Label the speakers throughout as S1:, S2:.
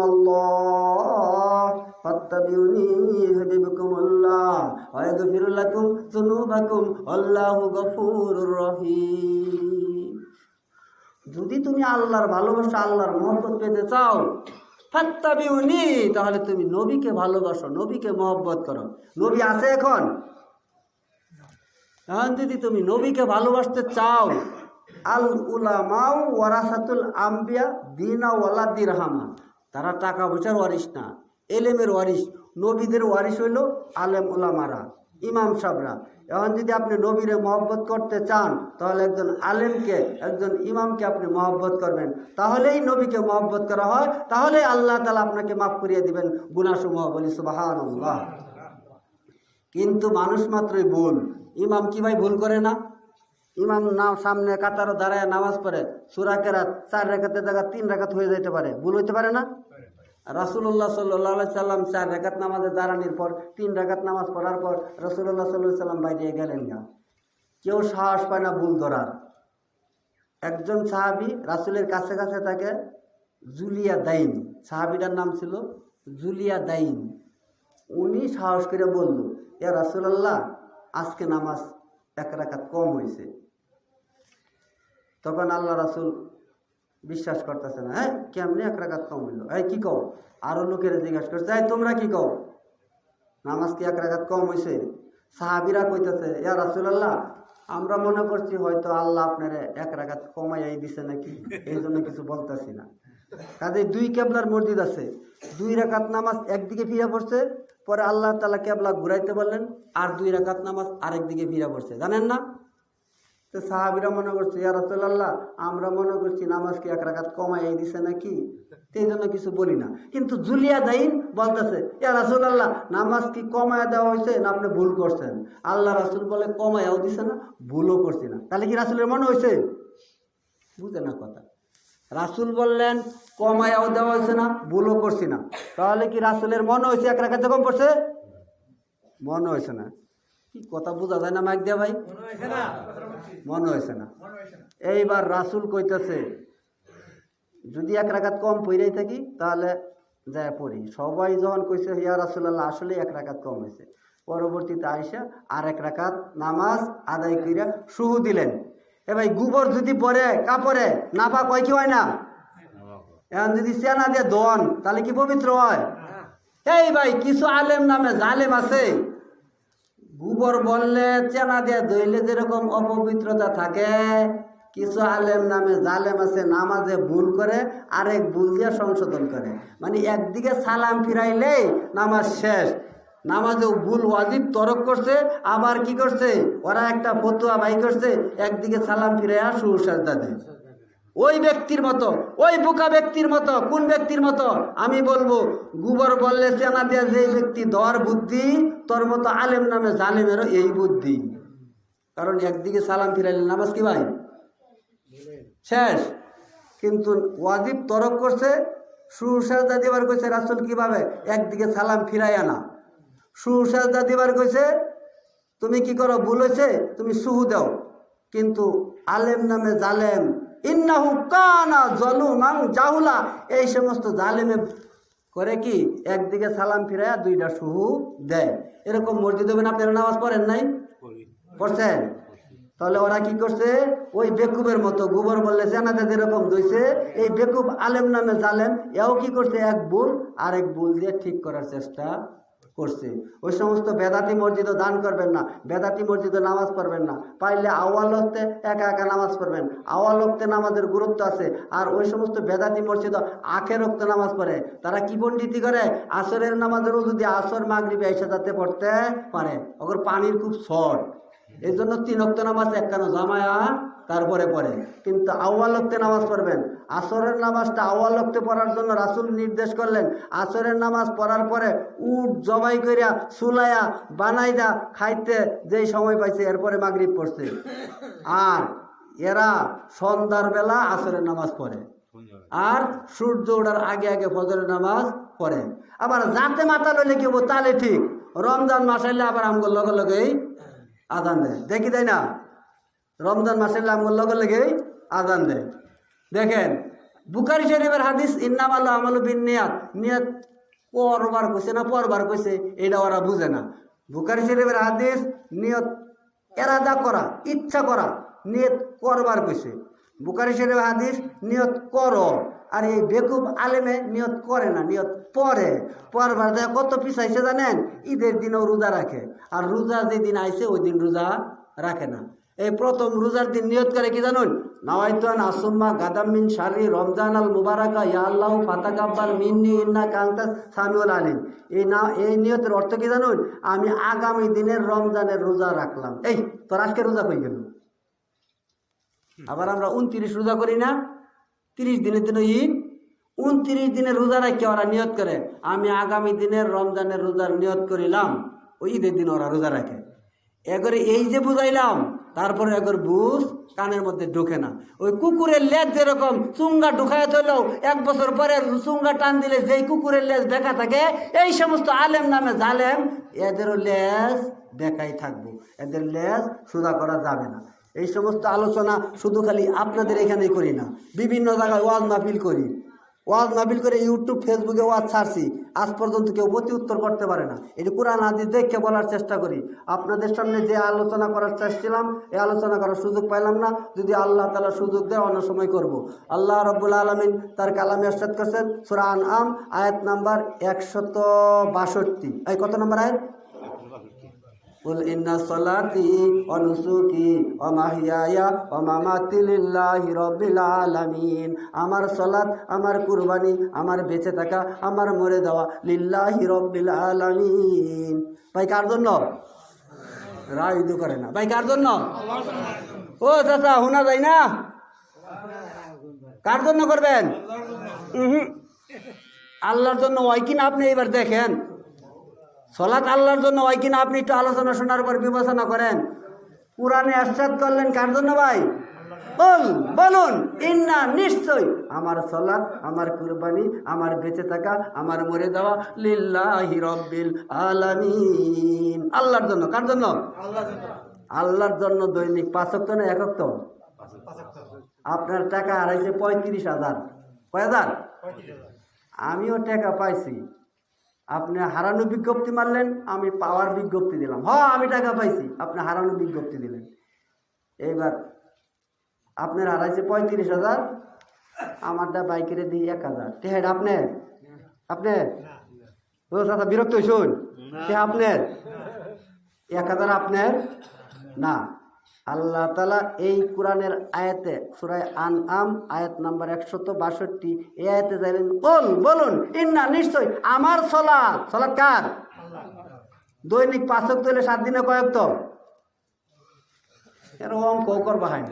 S1: الله فاتبعوني يحببكم الله ويغفر لكم ذنوبكم والله غفور رحيم যদি তুমি আল্লাহর ভালোবাসা আল্লাহর মহব্বত পেতে চাও ফাত্তাবিউনি তাহলে তুমি নবীকে ভালোবাসো নবীকে মহব্বত করো নবী আছে এখন এখন যদি তুমি নবীকে ভালোবাসতে চাও আল উলামাউ ওয়ারাসাতুল আম্বিয়া দিনা ওয়ালা দিরহামা তারা টাকা পয়সার ওয়ারিস না। এলেমের ওয়ারিস নবীদের ওয়ারিস হইল আলেম উলামারা, ইমাম সাহরা এখন যদি আপনি নবীরে মহব্বত করতে চান, তাহলে একজন আলেমকে, একজন ইমামকে আপনি মহব্বত করবেন। তাহলেই নবীকে মহব্বত করা হয়, তাহলেই আল্লাহ তালা আপনাকে মাফ করিয়ে দিবেন গুনাসমূহ বলি সুবাহান কিন্তু মানুষ মাত্রই ভুল। ইমাম কি ভাই ভুল করে না? ইমাম নাম সামনে কাতারও দাঁড়ায় নামাজ পড়ে, সুরা কেরাত চার রেখাতের জায়গা তিন রেখাত হয়ে যেতে পারে। ভুল হইতে পারে না? রাসুল্লাহ সাল্লাহ সাল্লাম চার রেখাত নামাজে দাঁড়ানোর পর, তিন রেখাত নামাজ পড়ার পর রসুল্লাহ সাল্লাহ সাল্লাম বাইরে গেলেন না কেউ সাহস পায় না ভুল ধরার। একজন সাহাবি রাসুলের কাছে কাছে থাকে জুলিয়া দাইন, সাহাবিটার নাম ছিল জুলিয়া দাইন। উনি সাহস করে বলল, ইয়া রাসুলাল্লাহ, আজকে নামাজ এক রাকাত কম হয়েছে তখন আল্লাহ রাসুল বিশ্বাস করতেছে না হ্যাঁ কেমনি এক রাকাত কম হইল? এই, কি কও? আরও লোকের জিজ্ঞাসা করছে, এই, তোমরা কি কও? নামাজ কি এক রাকাত কম হয়েছে সাহাবিরা কইতেছে, ইয়া রাসুলাল্লাহ, আমরা মনে করছি হয়তো আল্লাহ আপনার এক রাকাত কমাইয়াই দিছে নাকি? এই জন্য কিছু বলতেছি না। কাজে দুই কেবলার মসজিদ আছে, দুই রাকাত নামাজ একদিকে ফিরে পড়ছে, পরে আল্লাহ তালা কেবলা ঘুরাইতে বললেন, আর দুই রাকাত নামাজ আরেক দিকে ফিরে পড়ছে। জানেন না? তো সাহাবিরা মনে করছে, ইয়া রাসূলুল্লাহ, আমরা মনে করছি নামাজ কি এক রাখাত কমাই দিছে নাকি? সেই জন্য কিছু বলি না। কিন্তু জুলিয়া দাইন বলতেছে, ইয়া রাসূলুল্লাহ, নামাজ কি কমায়া দেওয়া হয়েছে না আপনি ভুল করছেন? আল্লাহ রাসুল বলে, কমায়াও দিছে না, ভুলও করছি না। তাহলে কি রাসূলের মনে হয়েছে? বুঝে না কথা। রাসূল বললেন, কমায়াও দেওয়া হয়েছে না, ভুলও করছি না। তাহলে কি রাসূলের মনে হয়েছে এক রাকাতে কম পড়ছে? মনে হয়েছে না। কি কথা বোঝা যায় না মাইক দিয়া ভাই? মনে হয়েছে না। এইবার রাসুল কইতেছে যদি এক রাকাত কম পইরাই থাকি তাহলে যায় পড়ি। সবাই যখন কইছে ইয়া রাসুল্লাহ আসলে এক রাকাত কম হয়েছে পরবর্তীতে আইসা আর এক রাকাত নামাজ আদায় কইরা শুহু দিলেন। এ ভাই গোবর যদি পরে কাপড়ে না পা কয় কি হয় না? এখন যদি চেনা দিয়ে দন তাহলে কি পবিত্র হয়। এই ভাই কিছু আলেম নামে জালেম আছে। গোবর বললে, চেনা দিয়ে ধইলে যেরকম অপবিত্রতা থাকে, কিছু আলেম নামে জালেম আছে, নামাজে ভুল করে, আরেক ভুল দিয়ে সংশোধন করে। মানে একদিকে সালাম ফিরাইলে নামাজ শেষ, নামাজেও ভুল ওয়াজিব তরক করছে, আবার কি করছে? ওরা একটা ফতুয়া বাই করছে, একদিকে সালাম ফিরাইয়া সুসাজদা দেয় ওই ব্যক্তির মতো, ওই বোকা ব্যক্তির মতো, কোন ব্যক্তির মতো? আমি বলব, গুবর বললে চেনা দিয়ে যে ব্যক্তি দর বুদ্ধি, তোর মতো আলেম নামে জালেমেরও এই বুদ্ধি। কারণ একদিকে সালাম ফিরাইলে নামাজ কি ভাই? শেষ। কিন্তু ওয়াজিব তরক করছে সুসাজদা দিবার কইছে, রাসুল কীভাবে? একদিকে সালাম ফিরাই আনা সুসাজদা দিবার কইছে, তুমি কি করো? ভুল হয়েছে তুমি সুহু দাও। কিন্তু আলেম নামে জালেম ইন্নাহু কানা জলুমাং জাহুলা। এই সমস্ত জালেমে করে কি একদিকে সালাম ফিরাইয়া দুইটা সুহু দেয়। এরকম মসজিদ হবেন আপনারা নামাজ পড়েন নাই? পড়ছেন? তাহলে ওরা কি করছে? ওই বেকুবের মতো গোবর বললে জানাতে যেরকম দইছে, এই বেকুব আলেম নামে জালেম, এও কি করছে? এক ভুল আর এক ভুল দিয়ে ঠিক করার চেষ্টা করছে। ওই সমস্ত বেদাতি মসজিদও দান করবেন না, বেদাতি মসজিদে নামাজ পড়বেন না। পাইলে আওয়াল হতে একা একা নামাজ পড়বেন। আওয়াল হতে নামাজের গুরুত্ব আছে, আর ওই সমস্ত বেদাতি মসজিদ আখের রক্ত নামাজ পড়ে। তারা কি পণ্ডিতি করে? আসরের নামাজেরও যদি আসর মাগরিবে এসে যাতে পড়তে পারে। ওগর পানির খুব শর্ট। এই জন্য তিন অক্ত নামাজ একখানো জামায়া তারপরে পড়ে। কিন্তু আউয়াল অক্তে নামাজ পড়বেন। আসরের নামাজটা আউয়াল অক্তে পড়ার জন্য রাসুল নির্দেশ করলেন। আসরের নামাজ পড়ার পরে উট জবাই কইরা সুলাইয়া বানাইদা খাইতে যেই সময় পাইছে, এরপরে মাগরিব পড়ছে। আর এরা সন্ধ্যার বেলা আসরের নামাজ পড়ে। আর সূর্য ওঠার আগে আগে ফজরের নামাজ পড়ে। আবার যাতে মাথা লইলে কি তাহলে ঠিক। রমজান মাস আবার আমগুলো লগে লগেই আদান দেয়। দেখি তাই না? রমজান মাসের আমগুলো লগে আদান দেয়। দেখেন বুকারি শরীফের হাদিস ইন্নাম আল্লাহ আমল বিন নিয়াত নিয়াত পরবার কইছে না পরবার কইছে? এটা ওরা বুঝে না। বুকারি শরীফের হাদিস, নিয়ত এরাদা করা, ইচ্ছা করা, নিয়ত করবার কইছে। বুকারি শরীফের হাদিস, নিয়ত করো। আর এই বেকুব আলেমে নিয়ত করে না নিয়ত পরে। পরবার দেয় কত পিছাইছে জানেন? ঈদের দিনও রোজা রাখে। আর রোজা যেদিন আইছে ওই দিন রোজা রাখে না। এই প্রথম রোজার দিন নিয়ত করে কি জানুন? নাওয়াইতান আসুম্মা গাদামিন শারি রমজান আল মুবারাকা ইয়া আল্লাহ ফাতাকাব্বাল মিন্নি ইন্না কান্তা সামিউল আলিম। এই না এই নিয়তের অর্থ কি জানুন? আমি আগামী দিনের রমজানের রোজা রাখলাম। এই তোর আজকে রোজা হয়ে গেল? আবার আমরা উনত্রিশ রোজা করি না? তিরিশ দিনের দিন ঈদ, উনত্রিশ দিনের রোজা রাখি ওরা নিয়ত করে। আমি আগামী দিনের রমজানের রোজার নিয়ত করিলাম, ওই ঈদের দিন ওরা রোজা রাখে। এগরে এই যে বুঝাইলাম, তারপরে এগর বুঝ কানের মধ্যে ঢোকে না। ওই কুকুরের লেজ যেরকম চুঙ্গা ঢুকায় ধরলেও এক বছর পরে চুঙ্গা টান দিলে যেই কুকুরের লেজ বেঁকা থাকে, এই সমস্ত আলেম নামে জালেম, এদেরও লেজ বেঁকাই থাকব। এদের লেজ সুদা করা যাবে না। এই সমস্ত আলোচনা শুধু খালি আপনাদের এখানেই করি না। বিভিন্ন জায়গায় ওয়াজ মাহফিল করি। ওয়াজ মাহফিল করে ইউটিউব ফেসবুকে ওয়াজ ছাড়ছি। আজ পর্যন্ত কেউ প্রতি উত্তর করতে পারে না। এটি কোরআন হাদিস দেখে বলার চেষ্টা করি। আপনাদের সামনে যে আলোচনা করার চেষ্টাছিলাম এই আলোচনা করার সুযোগ পাইলাম না। যদি আল্লাহ তালা সুযোগ দেয়, অন্য সময় করব। আল্লাহ রব্বুল আলমিন তার কালামে আশ্বাদ করছেন সুরান আম আয়াত নাম্বার একশত বাষট্টি। এই কত নম্বর আয়াত? قل إن صلاتي ونسكي ومحياي ومماتي لله رب العالمين আমার সলাত আমার কুরবানি আমার বেঁচে থাকা আমার মরে দেওয়া লিল্লাহি রব্বিল আলামিন ভাই কার জন্য রায়ুদু করে না ভাই কার জন্য ও চাচা শোনা যায় না কার জন্য করবেন উহুম। আল্লাহর জন্য হয় কিনা আপনি এবার দেখেন সলাৎ আল্লাহর জন্য হয় কিনা আপনি একটু আলোচনা শোনার পর বিবেচনা করেন। পুরাণে আশ্বাদ করলেন কার জন্য ভাই? বল বলুন। ইন্না নিশ্চয়। আমার সলাৎ আমার কুরবানি আমার বেঁচে থাকা আমার মরে দেওয়া লিল্লাহি রব্বিল আলামিন। আল্লাহর জন্য কার জন্য? আল্লাহর জন্য দৈনিক পাঁচক তো না একক তো আপনার টাকা হারাইছে পঁয়ত্রিশ হাজার। কয় হাজার। আমিও টাকা পাইছি। আপনি হারানো বিজ্ঞপ্তি মারলেন আমি পাওয়ার বিজ্ঞপ্তি দিলাম। হ আমি টাকা পাইছি আপনি হারানো বিজ্ঞপ্তি দিলেন। এইবার আপনার হারাইছে পঁয়ত্রিশ হাজার আমারটা বাইকের দিই এক হাজার। টেহেড আপনার? আপনার? ও দাদা বিরক্ত হইসুন কে আপনার? এক হাজার আপনার? না। আল্লাহ তালা এই কোরআনের আয়াতে সুরায় আন আম আয়াত নাম্বার একশত বাষট্টি এই আয়াতে যাইলেন বল বলুন, ইন্না, নিশ্চয় আমার সলাৎ সলাৎ কার? দৈনিক পাঁচক তুলে সাত দিনে কয়েক তো এর অঙ্ক করবা হয়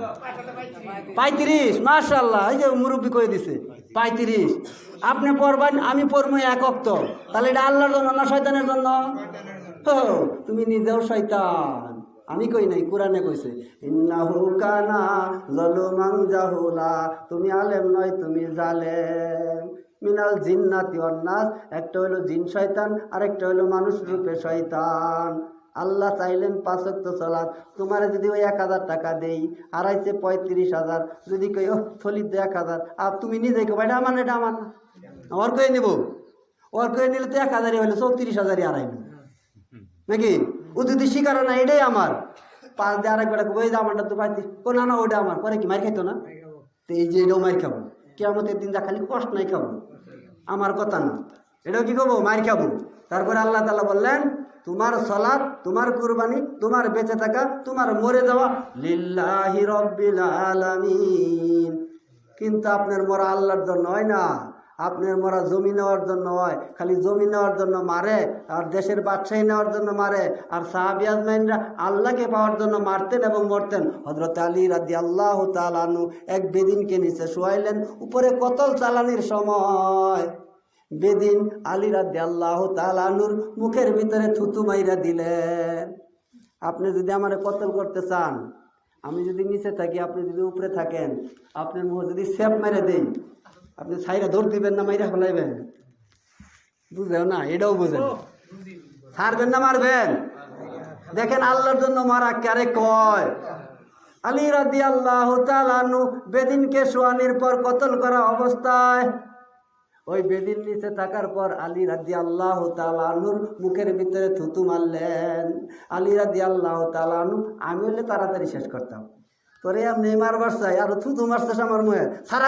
S1: পঁয়ত্রিশ মার্শাল্লাহ এই যে মুরব্বী কয়ে দিছে, পঁয়ত্রিশ। আপনি পড়বেন, আমি পড়ব একক তো তাহলে এটা আল্লাহর জন্য না শয়তানের জন্য? তুমি নিজেও শয়তান। আমি কই নাই, কোরআনে কইছে, ইন্নাহু কানা জালুমান জাহুলা তুমি আলেম নয়, তুমি জালেম মিনাল জিন্নাতি নাস, একটা হলো জিন শয়তান, আরেকটা হলো মানুষ রূপে শয়তান। আল্লাহ চাইলেন পাঁচক তো চলাত তোমার যদি ওই এক হাজার টাকা দেই আড়াইছে পঁয়ত্রিশ হাজার, যদি কই ও থলিত এক হাজার আর তুমি নিজে কেউ এটা আমার এটা আমার। ওর কয়ে নেব? ওর কয়ে নিলে তো এক হাজারই হলো চৌত্রিশ হাজারই আড়াইলো নাকি? ও স্বীকার না এটাই আমার। পাঁচ দিয়ে আরেক বেটা ওই আমারটা তো পাইতিস ও না না ওটা আমার। পরে কি, মার খাইতো না? তো এই যে এটাও মার খাব। কেমতের দিন যা খালি কষ্ট নাই খাব। আমার কথা না। এটাও কি করব? মার খাব। তারপরে আল্লাহ তালা বললেন, তোমার সলাদ তোমার কুরবানি, তোমার বেঁচে থাকা, তোমার মরে যাওয়া লিল্লাহি রব্বিল আলামিন। কিন্তু আপনার মরা আল্লাহর জন্য হয় না। আপনার মরা জমি নেওয়ার জন্য হয়, খালি জমি নেওয়ার জন্য মারে, আর দেশের বাদশাহী নেওয়ার জন্য মারে, আর সাহাবিয়াজমাইনরা আল্লাহকে পাওয়ার জন্য মারতেন এবং মরতেন। হজরত আলী রাদি আল্লাহ তালানু এক বেদিনকে নিচে শোয়াইলেন, উপরে কতল চালানির সময়। বেদিন আলী রাদি আল্লাহ তালানুর মুখের ভিতরে থুতু মাইরা দিলেন। আপনি যদি আমার কতল করতে চান, আমি যদি নিচে থাকি, আপনি যদি উপরে থাকেন, আপনার মুখ যদি সেপ মেরে দেই আপনি ছাইরা দৌড় দিবেন না মাইরা ফেলাইবেন। বুঝলেও না এটাও বুঝেন। ছাড়বেন না মারবেন। দেখেন আল্লাহর জন্য মারা কারে কয়? আলী রাদি আল্লাহ তালানু বেদিনকে সোয়ানির পর কতল করা অবস্থায়। ওই বেদিন নিচে থাকার পর আলী রাদি আল্লাহ তালানুর মুখের ভিতরে থুতু মারলেন। আলী রাদি আল্লাহ তালানু আমি হলে তাড়াতাড়ি শেষ করতাম। তোরে এমনি মারবার চাই আর থুতু মারছিস আমার মুখে। সারা